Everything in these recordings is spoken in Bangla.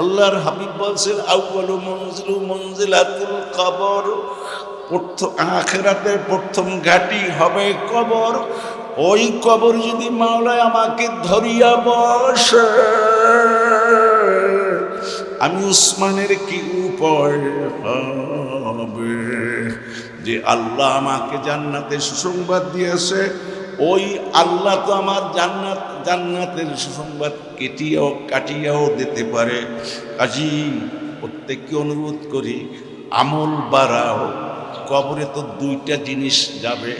আল্লাহর হাবিব বলছেন আউ্বালু মঞ্জিলু মঞ্জিলাতুল কবর। আখেরাতের প্রথম ঘাটি হবে কবর। ওই কবর যদি মাওলায় আমাকে ধরিয়া বসে, আমি উসমানের কি উপায় হবে? যে আল্লাহ আমাকে জান্নাতে সুসংবাদ দিয়েছে ওই আল্লাহ তো আমার জান্নাত, জান্নাতের সুসংবাদ কেটিয়াও, কাটিয়াও দিতে পারে। কাজী, প্রত্যেককে অনুরোধ করি, আমল বাড়াও। কবরে তো দুইটা জিনিস যাবে।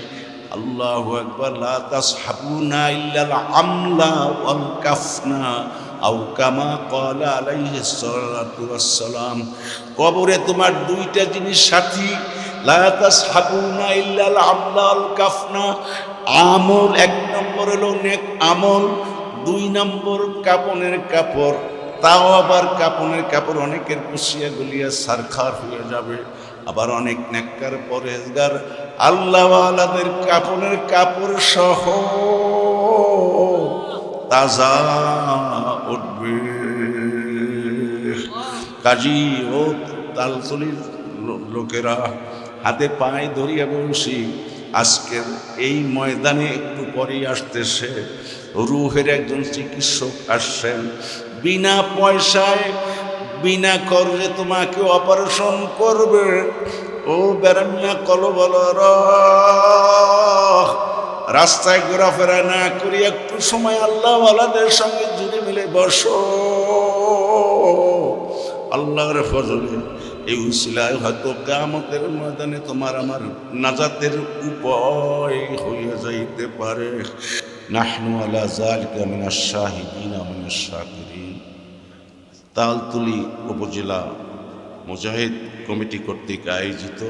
আল্লাহ একবার লা তাসহাবুনা ইল্লাল আমলা ওয়াল কাফনা, আও কামা সালাতু ওয়াসসালাম। কবরে তোমার দুইটা জিনিস সাথী, লা তাসহাবুনা ইল্লাল আমলা ওয়াল কাফনা আমল, এক নম্বর হলো নেক আমল, দুই নম্বর কাপনের কাপড়, তাও আবার কাপনের কাপড় অনেকের কুশিয়া গুলিয়া সারখার হয়ে যাবে, আবার অনেক নেককার পরেজগার আল্লাহওয়ালাদের কাপনের কাপড় সহ তাজা উঠবে। কাজী ও তালতলির লোকেরা হাতে পায়ে ধরিয়া বলছি আজকের এই ময়দানে একটু পরেই আসতেছে। রুহের একজন চিকিৎসক আসছেন। বিনা পয়সায়, বিনা খরচে তোমাকে অপারেশন করবে। ও বেরান্না কল বল রাস্তায় ঘোরাফেরা না করি একটু সময় আল্লাহ আল্লাহওয়ালাদের সঙ্গে জুড়ে মিলে বসো। আল্লাহর ফজলে এই উসিলায় হয়তো কামতের ময়দানে তোমার আমার নাজাতের উপায় হয়ে যাইতে পারে। নাহনু আলা জালিকা মিনাশ শাহিদিন মিনাশ শাকিরিন। তালতুলি উপজেলা মুজাহিদ কমিটি কর্তৃক আয়োজিত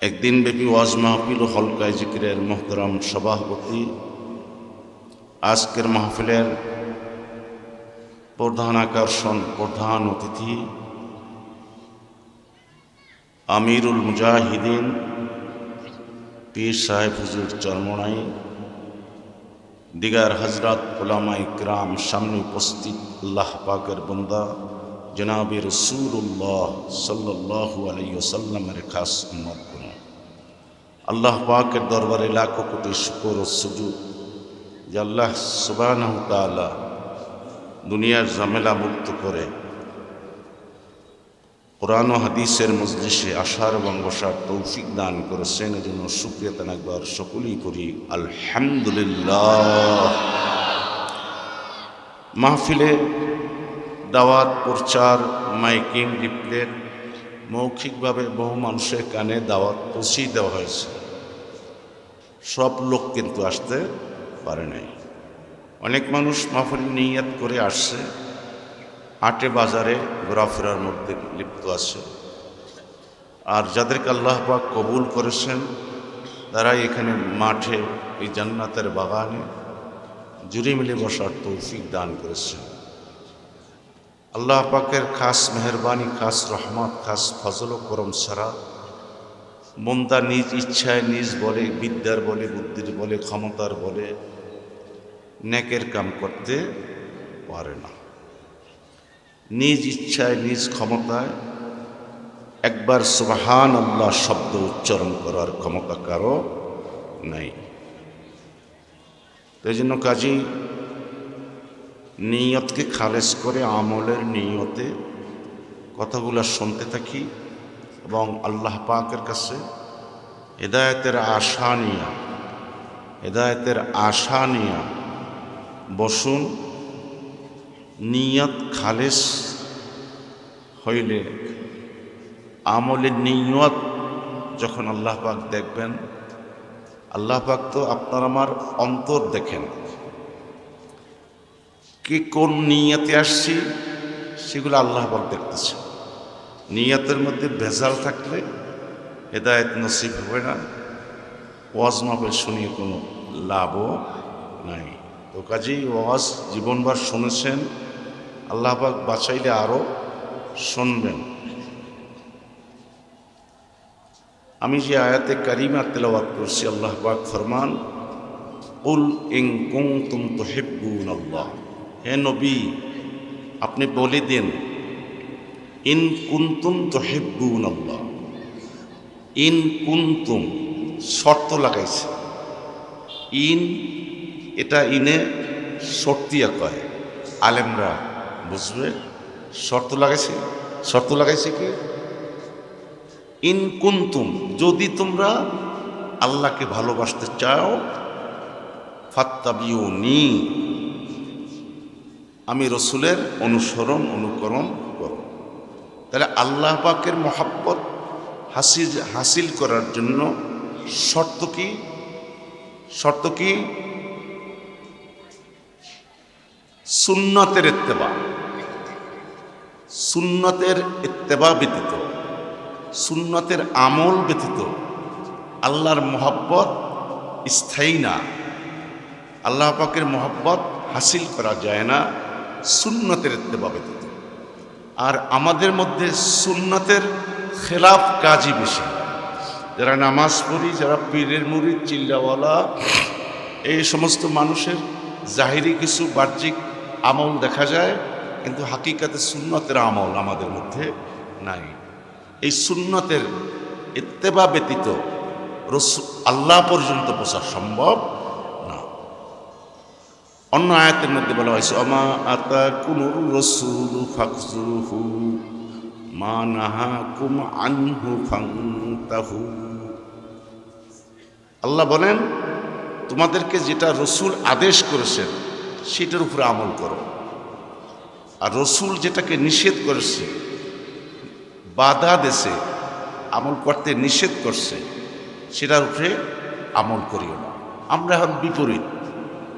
একদিন ব্যাপী ওয়াজ মাহফিল ও হলকায় জিকিরের মোহতরম সভাপতি আজকের মাহফিলের প্রধান আকর্ষণ, প্রধান অতিথি। আমিরুল মুজাহিদিন, পীর সাহেব হুজুর চরমনাই, দিগার হজরত ওলামা ইকরাম সামনে উপস্থিত আল্লাহ পাকের বন্দা জনাবে রসুল্লাহ সাল্লাহু আলাইসাল্লামের খাস উন্মত গুণ আল্লাহ পাকের দরবারে লাখো কোটি শুকর ও সুযোগ যে আল্লাহ সুবাহ দুনিয়ার ঝামেলা মুক্ত করে কোরআন হাদিসের মজলিসে আসার এবং বসার তৌফিক দান করেছেন। এজন্য সুক্রিয়া তান একবার সকলেই করি আলহামদুলিল্লাহ। মাহফিলে দাওয়াত, প্রচার, মাইকিং লিফলেট মৌখিকভাবে বহু মানুষের কানে দাওয়াত পৌঁছিয়ে দেওয়া হয়েছে। সব লোক কিন্তু আসতে পারে নাই। অনেক মানুষ মাহফিল নিয়াত করে আসছে। হাটে, বাজারে ঘোরাফেরার মধ্যে লিপ্ত আছে। আর যাদেরকে আল্লাহ পাক কবুল করেছেন তারা এখানে মাঠে এই জান্নাতের বাগানে জুড়ে মিলে বসার তৌফিক দান করেছেন। আল্লাহ পাকের খাস মেহরবানি, খাস রহমত, খাস ফজল ও করম ছাড়া মন্দা নিজ ইচ্ছায় নিজ বলে, বিদ্যার বলে, বুদ্ধির বলে, ক্ষমতার বলে নেকের কাম করতে পারে না। নিজ ইচ্ছায়, নিজ ক্ষমতায় একবার সুবাহান আল্লাহ শব্দ উচ্চারণ করার ক্ষমতা কারও নাই। এই জন্য কাজী, নিয়তকে খালেজ করে আমলের নিয়তে কথাগুলো শুনতে থাকি এবং আল্লাহ পাকের কাছে হেদায়তের আশা নিয়া, হেদায়তের আশা নিয়া বসুন। নিয়ত খালেস হইলে আমলের নিয়ত যখন আল্লাহ পাক দেখবেন, আল্লাহ পাক তো আপনার আমার অন্তর দেখেন। কে কোন নিয়তে আসছি সেগুলো আল্লাহ পাক দেখতেছে নিয়তের মধ্যে ভেজাল থাকলে হেদায়ত নসিব হবে না, ওয়াজ মাপের শুনিয়ে কোনো লাভও নাই। তো কাজেই ওয়াজ জীবনবার শুনেছেন, আল্লাহ পাক বাঁচাইলে আরও শুনবেন। আমি যে আয়াতে কারিমা তেলাওয়াত করছি, আল্লাহ পাক ফরমান উল ইং কুম তুম তো হেব্বুন আল্লাহ। হে নবী, আপনি বলে দিন, ইন কুন্তুম তহেব্বুন আল্লাহ। ইন কুন্তুম শর্ত লাগাইছে। ইন এটা ইনে শর্তিয়া কয়। আলেমরা বুঝবে। শর্ত লাগাইছে। শর্ত লাগাইছে কি? ইন কুন্তুম, যদি তোমরা আল্লাহকে ভালোবাসতে চাও ফাত্তাবিও নি আমি রসুলের অনুসরণ, অনুকরণ করো। তাহলে আল্লাহ পাকের মহাব্বত হাসিল হাসিল করার জন্য শর্ত কি? শর্ত কি? সুন্নতের ইত্তেবা। সুন্নতের ইত্তেবা ব্যতীত, সুন্নতের আমল ব্যতীত আল্লাহর মহব্বত স্থায়ী না। আল্লাহ পাকের মহব্বত হাসিল করা যায় না সুন্নতের ইত্তেবা ব্যতীত। আর আমাদের মধ্যে সুন্নতের খেলাফ কাজই বেশি। যারা নামাজ পড়ি, যারা পীরের মুড়ি, চিল্লাওয়ালা, এই সমস্ত মানুষের জাহিরি কিছু বাহ্যিক আমল দেখা যায়, কিন্তু হাকিকাতে সুন্নতের আমল আমাদের মধ্যে নাই। এই সুন্নতের ইত্তেবা ব্যতীত রসু, আল্লাহ পর্যন্ত পৌঁছা সম্ভব না। অন্য আয়াতের মধ্যে বলা হয়েছে, অমা আতা কুনুর রসুল ফাকজুহু মা নাহা কুম আনহু ফাংতাহু। আল্লাহ বলেন, তোমাদেরকে যেটা রসুল আদেশ করেছেন সেটার উপরে আমল করো। আর রসুল যেটাকে নিষেধ করেছে, বাধা দেশে আমল করতে নিষেধ করছে, সেটার উপরে আমল করিও না। আমরা এখন বিপরীত।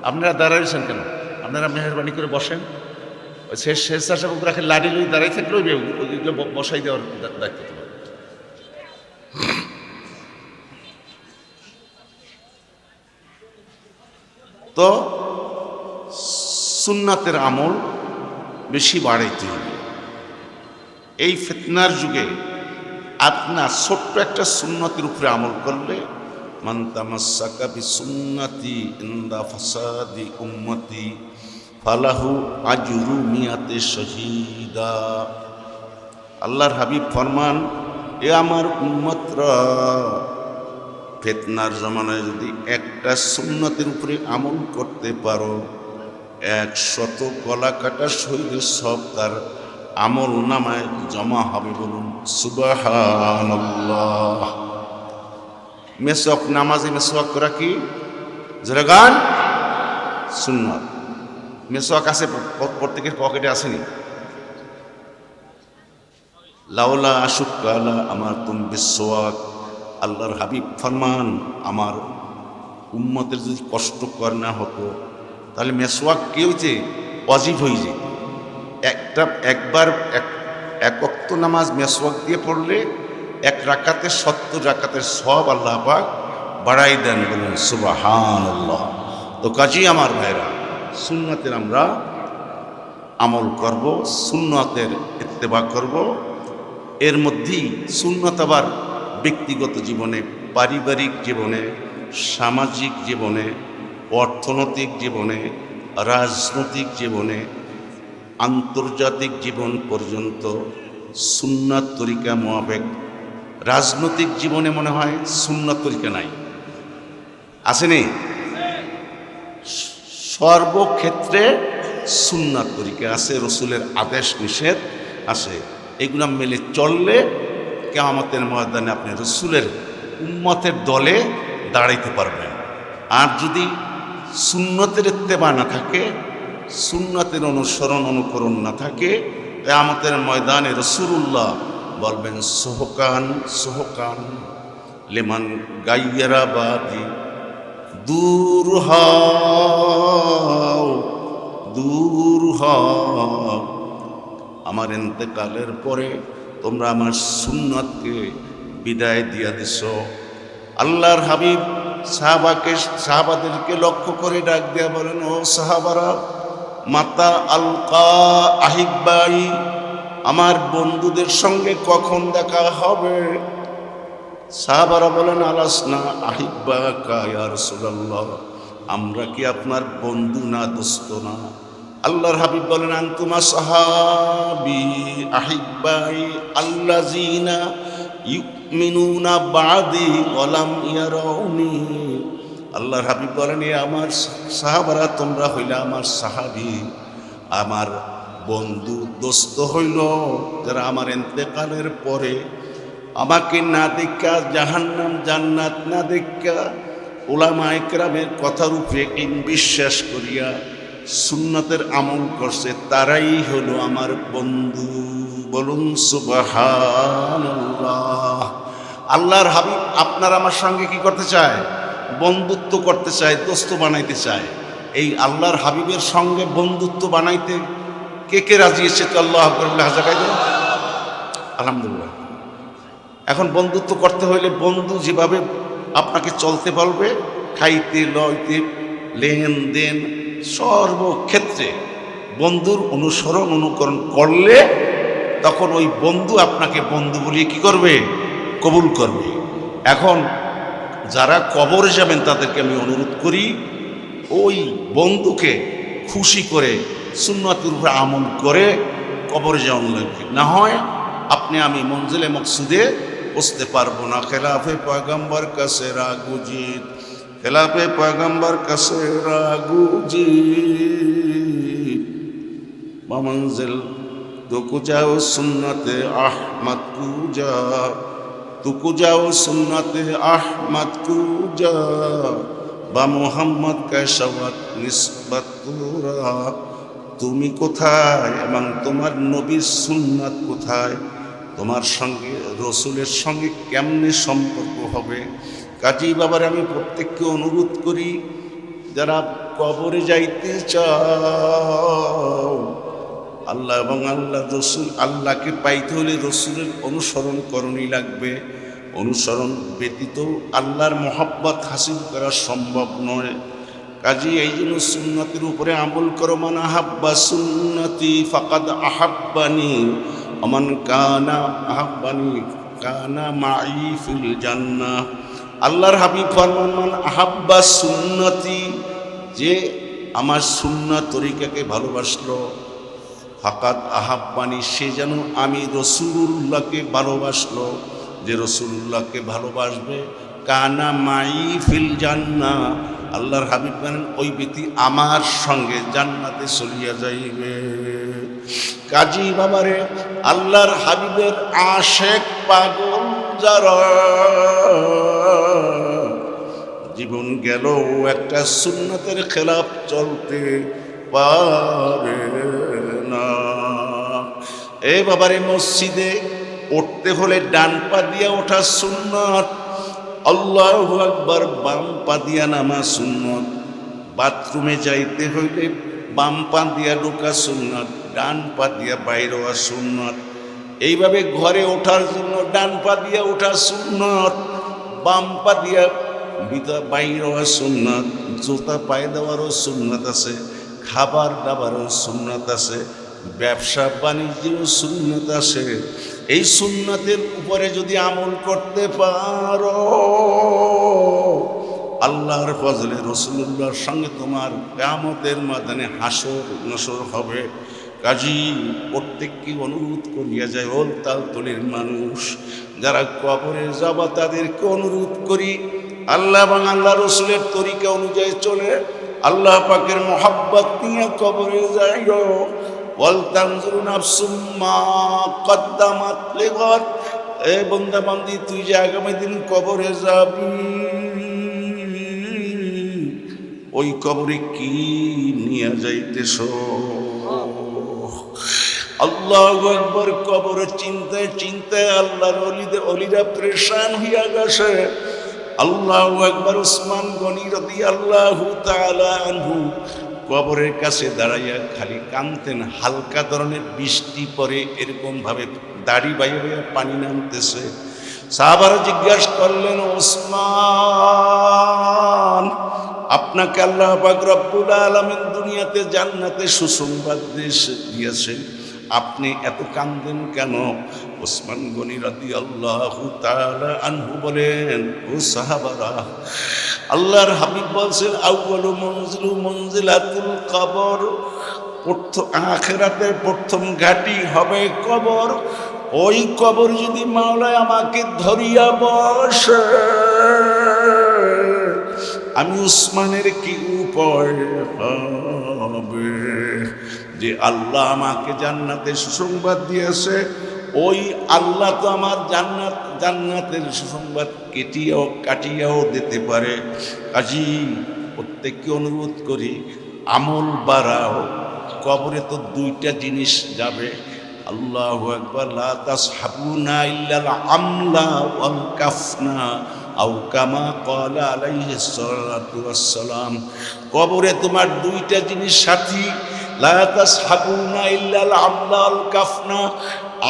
আপনারা দাঁড়াইছেন কেন? আপনারা মেহরবানি করে বসেন। ওই শেষ স্বেচ্ছাসেবক রাখে লাড়ি লই দাঁড়াই থাকলেও ওইগুলো বসাই দেওয়ার দায়িত্ব তো সুন্নাতের আমল বেশি বাড়াইতে হবে। এই ফিতনার যুগে আপনার ছোট্ট একটা সুন্নতির উপরে আমল করলে সুন্নতি ইন্দা উম্মতি মিয়াতে শহীদা। আল্লাহর হাবিব ফরমান, এ আমার উম্মতরা, ফেতনার জমানায় যদি একটা সুন্নতির উপরে আমল করতে পারো একশত গলা কাটা শহীদের সব তার আমল নামায় জমা হবে বলুন সুবাহান মেসক নামাজে মেসওয়াক করা কি? গান? সুন্নত। মেসওয়াক আছে প্রত্যেকের পকেটে আসেনি। লাউলা আশুকালা আমার তুম বিশ্বক আল্লাহর হাবিব, ফরমান, আমার উম্মতের যদি কষ্ট কর না হতো তাহলে মেসওয়াক কি হয়েছে? অজীব হয়ে যেত একটা, একবার এক এক অক্ত নামাজ মেসওয়াক দিয়ে পড়লে এক রাকাতের সত্তর রাকাতের সব আল্লাহ পাক বাড়াই দেন বলুন সুবাহান আল্লাহ তো কাজী আমার ভাইরা, সুন্নাতের আমরা আমল করব, সুন্নতের ইত্তেবা করব। এর মধ্যেই সুন্নত আবার ব্যক্তিগত জীবনে, পারিবারিক জীবনে, সামাজিক জীবনে অর্থনৈতিক জীবনে, রাজনৈতিক জীবনে, আন্তর্জাতিক জীবন পর্যন্ত সুন্নাত তরিকা মোয়াবেক। রাজনৈতিক জীবনে মনে হয় সুন্নাত তরিকা নাই। আসেনি সর্বক্ষেত্রে সুন্নাত তরিকা আছে, রসুলের আদেশ নিষেধ আছে। এগুলো মেলে চললে কেমতের ময়দানে আপনি রসুলের উম্মতের দলে দাঁড়াইতে পারবেন। আর যদি সুন্নতের ইত্তেবা না থাকে, সুন্নতের অনুসরণ অনুকরণ না থাকে আমাদের ময়দানে রসুল্লাহ বলবেন, সোহকান সোহকান, লেমান গাইয়ারা বাদি দূর হও দূর হও, আমার এতেকালের পরে তোমরা আমার সুন্নতকে বিদায় দিয়া দিছ। আল্লাহর হাবিব সাহাবাকে, সাহাবাদেরকে লক্ষ্য করে ডাক দেয়া বলেন, ও সাহাবারা, মাতা আলকা আহিব্বাই আমার বন্ধুদের সঙ্গে কখন দেখা হবে? সাহাবারা বলেন আলাস আলাসনা আহিব্বা কায়ার সুলাল্লাহ আমরা কি আপনার বন্ধু না দোস্ত না? আল্লাহর হাবিব বলেন, আন্তুমা সাহাবি আহিব্বাই আল্লাজিনা ইউমিনুনা বাদি ওয়ালাম ইয়ারাউনি। আল্লাহর হাবিব বলেন আমার সাহাবারা, তোমরা হইলে আমার সাহাবি। আমার বন্ধু দোস্ত হইল যারা আমার এন্তেকালের পরে আমাকে না দেখা, জাহান্নাম, জান্নাত না দেখা ওলামা একরামের কথার উপরে বিশ্বাস করিয়া সুন্নতের আমল করছে, তারাই হলো আমার বন্ধু। বলুন, সুবহানাল্লাহ। আল্লাহর হাবিব আপনার আমার সঙ্গে কি করতে চায়? বন্ধুত্ব করতে চায়, দোস্ত বানাইতে চায়। এই আল্লাহর হাবিবের সঙ্গে বন্ধুত্ব বানাইতে কে কে রাজি এসেছে আল্লাহ আকবর হাজাকাই আলহামদুলিল্লাহ। এখন বন্ধুত্ব করতে হইলে বন্ধু যেভাবে আপনাকে চলতে বলবে, খাইতে, লইতে, লেনদেন, সর্বক্ষেত্রে বন্ধুর অনুসরণ, অনুকরণ করলে তখন ওই বন্ধু আপনাকে বন্ধু বলিয়ে কি করবে? কবুল করবে। এখন যারা কবরে যাবেন তাদেরকে আমি অনুরোধ করি, ওই বন্ধুকে খুশি করে সুন্নতির উপরে আমল করে কবরে যাওয়ান না হয় আপনি আমি মঞ্জিলে মকসুদে বসতে পারব না। খেলাফে পয়গম্বর কাছে রাগুজিত খেলাফে পয়গম্বর কাছে রাগুজিত মঞ্জিল দুকু যাও সুন্নতে আহমদ কুজা তুকু যাও সুন্নতে আহমদ কুজা, বা মোহাম্মদ কেশাওয়াত নিসবত তুমি কোথায় এবং তোমার নবীর সুন্নাত কোথায়, তোমার সঙ্গে, রসুলের সঙ্গে কেমনে সম্পর্ক হবে? কাজী বাবার আমি প্রত্যেককে অনুরোধ করি, যারা কবরে যাইতে চাও আল্লাহ এবং আল্লাহ রসুল, আল্লাহকে পাইতে হলে রসুলের অনুসরণ করণই লাগবে। অনুসরণ ব্যতীত আল্লাহর মহাব্বত হাসিল করা সম্ভব নয়। কাজী এই জন্য সুন্নতির উপরে আমল করো, মান আহাব্বা সুন্নতি ফাকাদ আহাব্বানি অমান কানা আহাব্বানি, কানা মাই ফিল জান্নাহ। আল্লাহর হাবিব ফরমান, মান আহাব্বা সুন্নতি, যে আমার সুন্নাত তরিকাকে ভালোবাসলো ফাকাত আহাব্বানি, সে যেন আমি রসুল্লাহকে ভালোবাসলো, যে রসুল্লাহকে ভালোবাসবে। কানা মাই ফিল জান্না, আল্লাহর হাবিব বলেন, ওই ব্যক্তি আমার সঙ্গে জান্নাতে চলিয়া যাইবে। কাজী বাবারে, আল্লাহর হাবিবের আশেক পাগল যারা, জীবন গেল একটা সুন্নতের খেলাফ চলতে পারে। না। এ বাবারে মসজিদে উঠতে হলে ডান পা দিয়া ওঠা সুন্নত। আল্লাহ আকবার বাম পা দিয়া নামা সুন্নত। বাথরুমে যাইতে হইলে বাম পা দিয়া ঢোকা সুন্নত, ডান পা দিয়া বাইর হওয়া সুন্নত। এইভাবে ঘরে ওঠার জন্য ডান পা দিয়া ওঠা সুন্নত, বাম পা দিয়া ভিতর বাইর হওয়া সুন্নত, জুতা পায়ে দেওয়ারও সুন্নত আছে। খাবার দাবারও সুন্নত আছে, ব্যবসা বাণিজ্যেরও সুন্নত আছে। এই সুন্নতের উপরে যদি আমল করতে পারো, আল্লাহর ফজলে রসুল্লাহর সঙ্গে তোমার কামতের মাদানে হাসর নসর হবে। কাজী, প্রত্যেককে অনুরোধ করিয়া যায়, ওল তালতলির মানুষ, যারা কবরে যাবা তাদেরকে অনুরোধ করি। আল্লাহ এবং আল্লাহ রসুলের তরিকা অনুযায়ী চলে। আল্লাহ পাকের মোহাব্বত নিয়ে কবরে যাইও ওয়ালতানজুরু নাফসুম মা কদ্দামাত লিগাদ এ বন্দা বান্দি তুই যে আগামী দিন কবরে যাবি। ওই কবরে কি নিয়ে যাইতেছ? আল্লাহ একবার কবর চিন্তায় চিন্তায় আল্লাহর অলিদের অলিরা প্রেশান হইয়া গেছে। আল্লাহ একবার উসমান গনি রদি আল্লাহ আনহু কবরের কাছে দাঁড়াইয়া খালি কানতেন হালকা ধরনের বৃষ্টি পরে এরকম ভাবে দাড়ি বাইরে বাইরে পানি নামতেছে। সাহাবারা জিজ্ঞাসা করলেন ওসমান আপনাকে আল্লাহ পাক রব্বুল আলামিন দুনিয়াতে জান্নাতে সুসংবাদ দিয়েছে- দিয়েছেন? আপনি এত কান্দেন কেন? ওসমান গনি রাদি আল্লাহ আনহু বলেন, ও সাহাবারা, আল্লাহর হাবিব বলছেন আউ্বালু মঞ্জিলু মঞ্জিলাতুল কবর আখেরাতের প্রথম ঘাটি হবে কবর। ওই কবর যদি মাওলায় আমাকে ধরিয়া বসে, আমি উসমানের কি উপায় হবে? যে আল্লাহ আমাকে জান্নাতে সুসংবাদ দিয়েছে, ওই আল্লাহ তো আমার জান্নাত, জান্নাতের সুসংবাদ কেটিয়াও কাটিয়াও দিতে পারে। কাজী, প্রত্যেককে অনুরোধ করি, আমল বাড়াও কবরে তো দুইটা জিনিস যাবে। আল্লাহ একবার লা তাসহাবুনা ইল্লাল আমলা ওয়াল কাফনা ক্বালা আলাইহিস সালাতু ওয়াসসালাম কবরে তোমার দুইটা জিনিস সাথী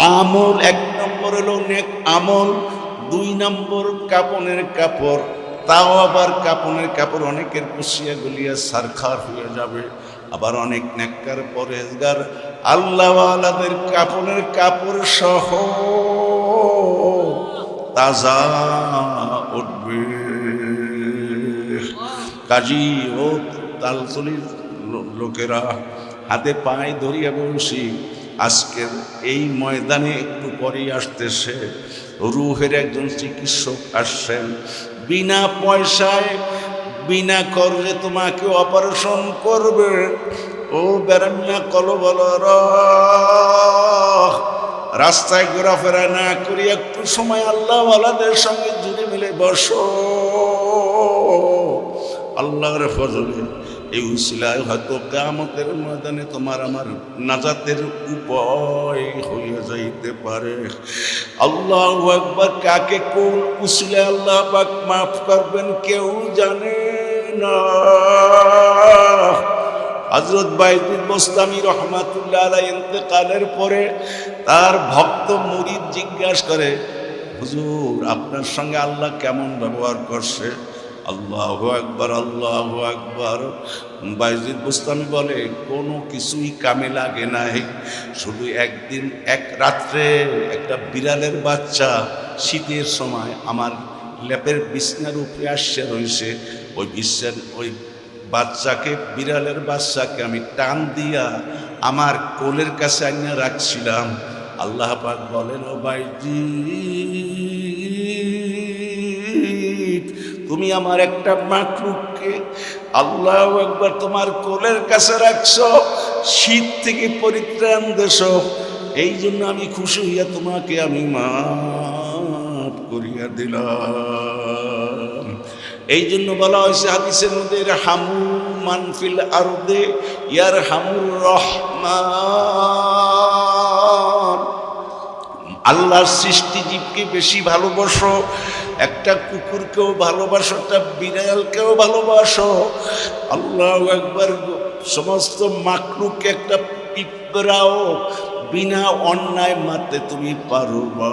আমলা এক নম্বর হলো নেক আমল, দুই নম্বর কাপনের কাপড়। তাও আবার কাপনের কাপড় অনেকের কুশিয়া গুলিয়া সারখার হয়ে যাবে, আবার অনেক নেককার পরেজগার আল্লাহওয়ালাদের কাপনের কাপড় সহ তাজা উঠবে। কাজী ও তালতলির লোকেরা হাতে পায়ে ধরিয়া বলছি আজকের এই ময়দানে একটু পরেই আসতেছে। রুহের একজন চিকিৎসক আসছেন। বিনা পয়সায়, বিনা করলে তোমাকে অপারেশন করবে। ও বেরান্না কল বল রাস্তায় ঘোরাফেরা না করি একটু সময় আল্লাহ আল্লাহদের সঙ্গে জুড়ে মিলে বসো। আল্লাহর ফজলে এই উসিলায় হয়তো কামতের ময়দানে তোমার আমার নাজাতের উপায় হয়ে যাইতে পারে। আল্লাহ একবার কাকে কোন উসিলে আল্লাহ পাক মাফ করবেন কেউ জানে না। হজরত বাইদুল মোস্তামি রহমাতুল্লাহ আলাই ইন্তেকালের পরে তার ভক্ত মুরিদ জিজ্ঞাসা করে, হুজুর, আপনার সঙ্গে আল্লাহ কেমন ব্যবহার করছে? আল্লাহ একবার আল্লাহ একবার বাইজিদ বুস্তামি বলে, কোনো কিছুই কামে লাগে নাই। শুধু একদিন, এক রাত্রে একটা বিড়ালের বাচ্চা শীতের সময় আমার ল্যাপের বিছনার উপরে আসছে রয়েছে ওই বিশ্বের ওই বাচ্চাকে, বিড়ালের বাচ্চাকে আমি টান দিয়া আমার কোলের কাছে আনিয়ে রাখছিলাম। আল্লাহ পাক বলেন, ও বাইজি তুমি আমার একটা মাকলুককে আল্লাহ একবার তোমার কোলের কাছে রাখছো, শীত থেকে পরিত্রাণ দেশ এই জন্য আমি খুশি হইয়া তোমাকে আমি মাফ করিয়া দিলাম। এই জন্য বলা হয়েছে হাদিসের মধ্যে হামু মানফিল আরদে ইয়ার হামুর রহমান। আল্লাহর সৃষ্টিজীবকে বেশি ভালোবাসো একটা কুকুরকেও ভালোবাসো, একটা বিড়ালকেও ভালোবাসো। আল্লাহ একবার সমস্ত মাকলুকে একটা পিঁপড়াও বিনা অন্যায় মারতে তুমি পারবা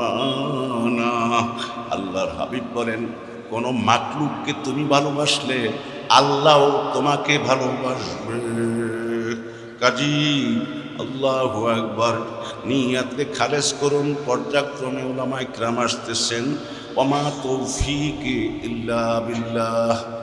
না। আল্লাহর হাবিব বলেন, কোনো মাকলুককে তুমি ভালোবাসলে আল্লাহও তোমাকে ভালোবাসবে। কাজী আল্লাহ একবার নিয়াতকে খালেজ করুন, পর্যায়ক্রমে ওলামা ইকরাম আসতেছেন। অমা তৌফিক ইল্লা বিল্লাহ।